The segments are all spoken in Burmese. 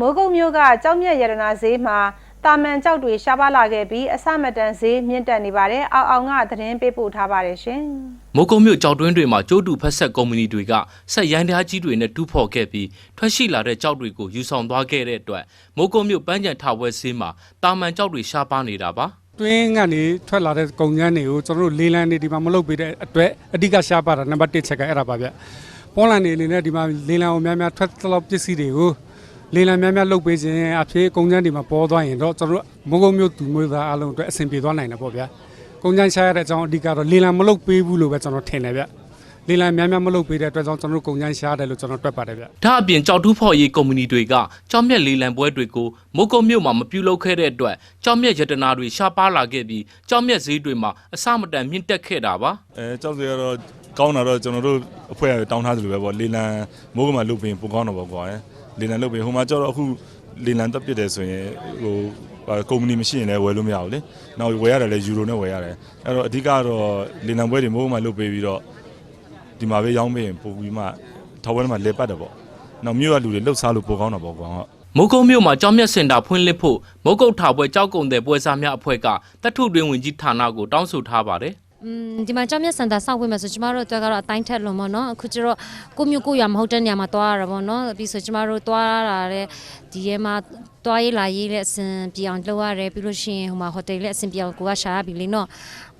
မိုးကုတ်မြို့ကကြောက်မြက်ရတနာဈေးမှာတာမန်ကြောက်တွေရှားပါလာခဲ့ပြီးအစမတန်ဈေးမြင့်တက်နေပါတယ်။အောက်အောင်ကသတင်းပေးပို့ထားပါတယ်ရှင်။မိုးကုတ်မြို့ကြောက်တွင်းတွေမှာကျိုးတူဖက်ဆက်ကုမ္ပဏီတွေကဆက်ရန်တရားကြီးတွေနဲ့တူးဖော်ခဲ့ပြီးထွက်ရှိလာတဲ့ကြောက်တွေကိုယူဆောင်သွားခဲ့တဲ့အတွက်မိုးကုတ်မြို့ပန်းချံထားပွဲဈေးမှာတာမန်ကြောက်တွေရှားပါနေတာပါတွင်းကနေထွက်လာတဲ့ကုန်ကျန်းတွေကိုကျွန်တော်တို့လေးလံနေဒီမှာမလုပ်ပေးတဲ့အတွက်အဓိကရှားပါတာနံပါတ်1ချက်ကအဲ့ဒါပါဗျပေါ်လန်နေအနေနဲ့ဒီမှာလေးလံကိုများများထွက်သလောက်ပစ္စည်းတွေကို လေးလံများများလုပ်ပေးခြင်းအဖြစ်ကုန်ကျန်းတွေမှာပေါ်သွားရင်တော့ကျွန်တော်တို့မုံကုံမျိုးသူမျိုးသားအလုံးအတွက်အဆင်ပြေသွားနိုင်တယ်ပေါ့ဗျာကုန်ကျန်းရှားရတဲ့အကြောင်းအဓိကတော့လေးလံမလုပ်ပေးဘူးလို့ပဲကျွန်တော်ထင်တယ်ဗျလေးလံများများမလုပ်ပေးတဲ့အတွက်ကြောင့်ကျွန်တော်တို့ကုန်ကျန်းရှားတယ်လို့ကျွန်တော်တွက်ပါတယ်ဗျ။ဒါအပြင်ကြောက်တူးဖော်ရေးကုမ္ပဏီတွေကကြောက်မြက်လေးလံပွဲတွေကိုမိုးကုတ်မြို့မှာမပြုလုပ်ခဲ့တဲ့အတွက်ကြောက်မြက်ရတနာတွေရှားပါလာခဲ့ပြီးကြောက်မြက်ဈေးတွေမှာအစမတန်မြင့်တက်ခဲ့တာပါအဲကြောက်စရာတော့ကောင်းတာတော့ကျွန်တော်တို့အဖွဲ့ကတောင်းထားသလိုပဲပေါ့လေလံမိုးကမှလုတ်ပြီးပိုကောင်းတော့ပေါ့ကွာ လေလံလုတ်ပြီးဟိုမှာကြောက်တော့အခုလေလံတက်ပစ်တယ်ဆိုရင်ဟိုကုမ္ပဏီမရှိရင်လည်းဝယ်လို့မရဘူးလေနောက်ဝယ်ရတယ်လည်းယူရိုနဲ့ဝယ်ရတယ်အဲ့တော့အဓိကတော့လေလံပွဲတွေမိုးကမှလုတ်ပြီးပြီးတော့ဒီမှာပဲရောင်းပေးရင်ပိုပြီးမှထောက်ဝဲထဲမှာလေပတ်တယ်ပေါ့နောက်မြို့ကလူတွေလှုပ်ရှားလို့ပိုကောင်းတာပေါ့ကွာဟုတ်မိုးကုတ်မြို့မှာကြောက်မြက်စင်တာဖွင့်လှစ်ဖို့မိုးကုတ်ထာပွဲကြောက်ကုံတဲ့ပွဲစားများအဖွဲ့ကတတ်ထုတွင်ဝင်ကြီးဌာနကိုတောင်းဆိုထားပါတယ် อืมဒီမှာကြောင်မြတ်စံတာစောင့်ဝင်မယ်ဆိုကျမတို့အတွက်ကတော့အတိုင်းထက်လွန်ပေါ့နော်အခုကျတော့ကိုမျိုးကိုရမဟုတ်တဲ့နေရာမှာတွားရတာပေါ့နော်ပြီးဆိုကျမတို့တွားရတဲ့ဒီရဲမှာတွားရေးလာရေးလက်အစဉ်ပြေအောင်လုပ်ရတယ်ပြီးလို့ရှိရင်ဟိုမှာဟိုတယ်လက်အစဉ်ပြေအောင်ကိုကရှာရပြီလေနော်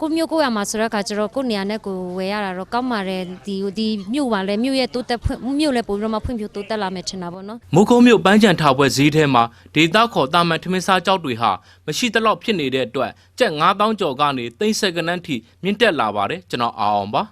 ကိုမျိုးကိုရမှာဆိုတော့အခါကျတော့ကိုနေရာနဲ့ကိုဝယ်ရတာတော့ကောင်းပါတယ်ဒီဒီမြို့ပါလေမြို့ရဲ့တိုးတက်ဖွင့်မြို့လည်းပို့ပြီးတော့မှဖွံ့ဖြိုးတိုးတက်လာမယ်ထင်တာပေါ့နော်မိုးကုတ်မြို့ပန်းချံထားပွဲဈေးထဲမှာဒေသခေါ်တာမန်ထမင်းစားကြောက်တွေဟာမရှိသလောက်ဖြစ်နေတဲ့အတွက်ကျက်9000ကျော်ကနေ30စက္ကန့်ထိမြင့်တက်လာပါတယ်ကျွန်တော်အောင်အောင်ပါ